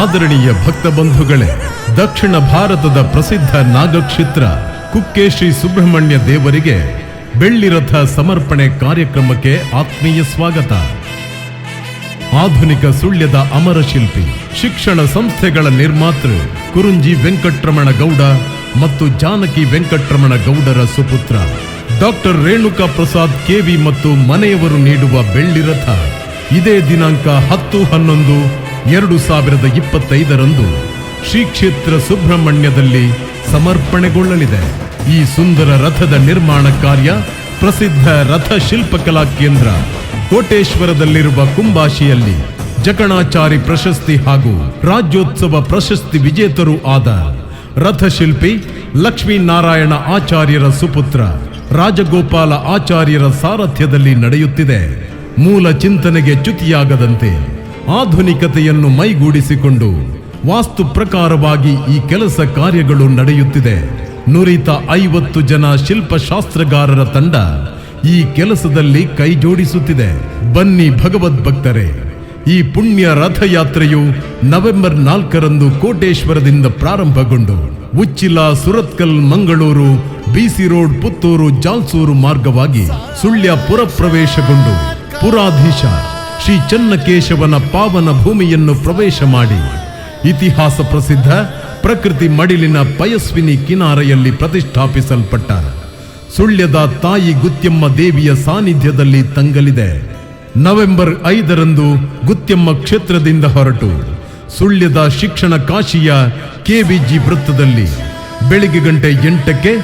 ಆದರಣೀಯ ಭಕ್ತ ಬಂಧುಗಳೇ, ದಕ್ಷಿಣ ಭಾರತದ ಪ್ರಸಿದ್ಧ ನಾಗಕ್ಷೇತ್ರ ಕುಕ್ಕೆ ಶ್ರೀ ಸುಬ್ರಹ್ಮಣ್ಯ ದೇವರಿಗೆ ಬೆಳ್ಳಿ ರಥ ಸಮರ್ಪಣೆ ಕಾರ್ಯಕ್ರಮಕ್ಕೆ ಆತ್ಮೀಯ ಸ್ವಾಗತ. ಆಧುನಿಕ ಸುಳ್ಯದ ಅಮರ ಶಿಲ್ಪಿ, ಶಿಕ್ಷಣ ಸಂಸ್ಥೆಗಳ ನಿರ್ಮಾತೃ ಕುರುಂಜಿ ವೆಂಕಟರಮಣ ಗೌಡ ಮತ್ತು ಜಾನಕಿ ವೆಂಕಟರಮಣ ಗೌಡರ ಸುಪುತ್ರ ಡಾಕ್ಟರ್ ರೇಣುಕಾ ಪ್ರಸಾದ್ ಕೆವಿ ಮತ್ತು ಮನೆಯವರು ನೀಡುವ ಬೆಳ್ಳಿ ರಥ. ಇದೇ ದಿನಾಂಕ ಹತ್ತು ಹನ್ನೊಂದು ಎರಡು ಸಾವಿರದ ಇಪ್ಪತ್ತೈದರಂದು ಶ್ರೀ ಕ್ಷೇತ್ರ ಸುಬ್ರಹ್ಮಣ್ಯದಲ್ಲಿ ಸಮರ್ಪಣೆಗೊಳ್ಳಲಿದೆ. ಈ ಸುಂದರ ರಥದ ನಿರ್ಮಾಣ ಕಾರ್ಯ ಪ್ರಸಿದ್ಧ ರಥ ಶಿಲ್ಪಕಲಾ ಕೇಂದ್ರ ಕೋಟೇಶ್ವರದಲ್ಲಿರುವ ಕುಂಬಾಶಿಯಲ್ಲಿ ಜಕಣಾಚಾರಿ ಪ್ರಶಸ್ತಿ ಹಾಗೂ ರಾಜ್ಯೋತ್ಸವ ಪ್ರಶಸ್ತಿ ವಿಜೇತರೂ ಆದ ರಥಶಿಲ್ಪಿ ಲಕ್ಷ್ಮೀನಾರಾಯಣ ಆಚಾರ್ಯರ ಸುಪುತ್ರ ರಾಜಗೋಪಾಲ ಆಚಾರ್ಯರ ಸಾರಥ್ಯದಲ್ಲಿ ನಡೆಯುತ್ತಿದೆ. ಮೂಲ ಚಿಂತನೆಗೆ ಚ್ಯುತಿಯಾಗದಂತೆ ಆಧುನಿಕತೆಯನ್ನು ಮೈಗೂಡಿಸಿಕೊಂಡು ವಾಸ್ತು ಪ್ರಕಾರವಾಗಿ ಈ ಕೆಲಸ ಕಾರ್ಯಗಳು ನಡೆಯುತ್ತಿದೆ. ನುರಿತ ಐವತ್ತು ಜನ ಶಿಲ್ಪಶಾಸ್ತ್ರಗಾರರ ತಂಡ ಈ ಕೆಲಸದಲ್ಲಿ ಕೈಜೋಡಿಸುತ್ತಿದೆ. ಬನ್ನಿ ಭಗವದ್ ಭಕ್ತರೇ, ಈ ಪುಣ್ಯ ರಥಯಾತ್ರೆಯು ನವೆಂಬರ್ ನಾಲ್ಕರಂದು ಕೋಟೇಶ್ವರದಿಂದ ಪ್ರಾರಂಭಗೊಂಡು ಉಚ್ಚಿಲ ಸುರತ್ಕಲ್ ಮಂಗಳೂರು ಬಿಸಿ ರೋಡ್, ಪುತ್ತೂರು, ಜಾಲ್ಸೂರು ಮಾರ್ಗವಾಗಿ ಸುಳ್ಯ ಪುರ ಪ್ರವೇಶಗೊಂಡು ಪುರಾಧೀಶ ಶ್ರೀ ಚನ್ನಕೇಶವನ ಪಾವನ ಭೂಮಿಯನ್ನು ಪ್ರವೇಶ ಮಾಡಿ. ಇತಿಹಾಸ ಪ್ರಸಿದ್ಧ ಪ್ರಕೃತಿ ಮಡಿಲಿನ ಪಯಸ್ವಿನಿ ಕಿನಾರೆಯಲ್ಲಿ ಪ್ರತಿಷ್ಠಾಪಿಸಲ್ಪಟ್ಟ. ಸುಳ್ಯದ ತಾಯಿ ಗುತ್ಯಮ್ಮ ದೇವಿಯ ಸಾನ್ನಿಧ್ಯದಲ್ಲಿ ತಂಗಲಿದೆ. ನವೆಂಬರ್ ಐದರಂದು ಗುತ್ಯಮ್ಮ ಕ್ಷೇತ್ರದಿಂದ ಹೊರಟು. ಸುಳ್ಯದ ಶಿಕ್ಷಣ ಕಾಶಿಯ ಕೆವಿಜಿ ವೃತ್ತದಲ್ಲಿ ಬೆಳಿಗ್ಗೆ ಗಂಟೆ ಎಂಟಕ್ಕೆ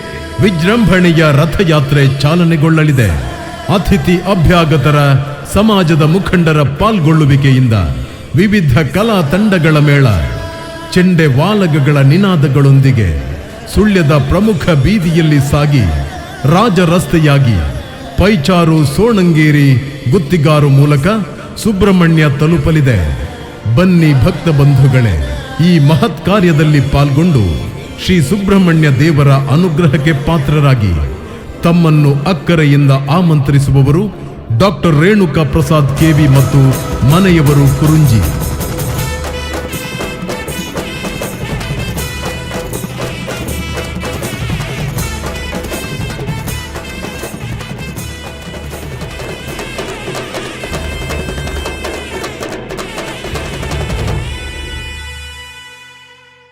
ವಿಜೃಂಭಣೆಯ ರಥಯಾತ್ರೆ ಚಾಲನೆಗೊಳ್ಳಲಿದೆ. ಅತಿಥಿ ಅಭ್ಯಾಗತರ ಸಮಾಜದ ಮುಖಂಡರ ಪಾಲ್ಗೊಳ್ಳುವಿಕೆಯಿಂದ ವಿವಿಧ ಕಲಾ ತಂಡಗಳ ಮೇಳ, ಚೆಂಡೆ ವಾಲಗಗಳ ನಿನಾದಗಳೊಂದಿಗೆ ಸುಳ್ಯದ ಪ್ರಮುಖ ಬೀದಿಯಲ್ಲಿ ಸಾಗಿ ರಾಜ ರಸ್ತೆಯಾಗಿ ಪೈಚಾರು ಸೋಣಂಗೇರಿ ಗುತ್ತಿಗಾರು ಮೂಲಕ ಸುಬ್ರಹ್ಮಣ್ಯ ತಲುಪಲಿದೆ. ಬನ್ನಿ ಭಕ್ತ ಬಂಧುಗಳೇ, ಈ ಮಹತ್ ಕಾರ್ಯದಲ್ಲಿ ಪಾಲ್ಗೊಂಡು ಶ್ರೀ ಸುಬ್ರಹ್ಮಣ್ಯ ದೇವರ ಅನುಗ್ರಹಕ್ಕೆ ಪಾತ್ರರಾಗಿ ತಮ್ಮನ್ನು ಅಕ್ಕರೆಯಿಂದ ಆಮಂತ್ರಿಸುವವರು ಡಾಕ್ಟರ್ ರೇಣುಕಾ ಪ್ರಸಾದ್ ಕೆವಿ ಮತ್ತು ಮನೆಯವರು ಕುರುಂಜಿ.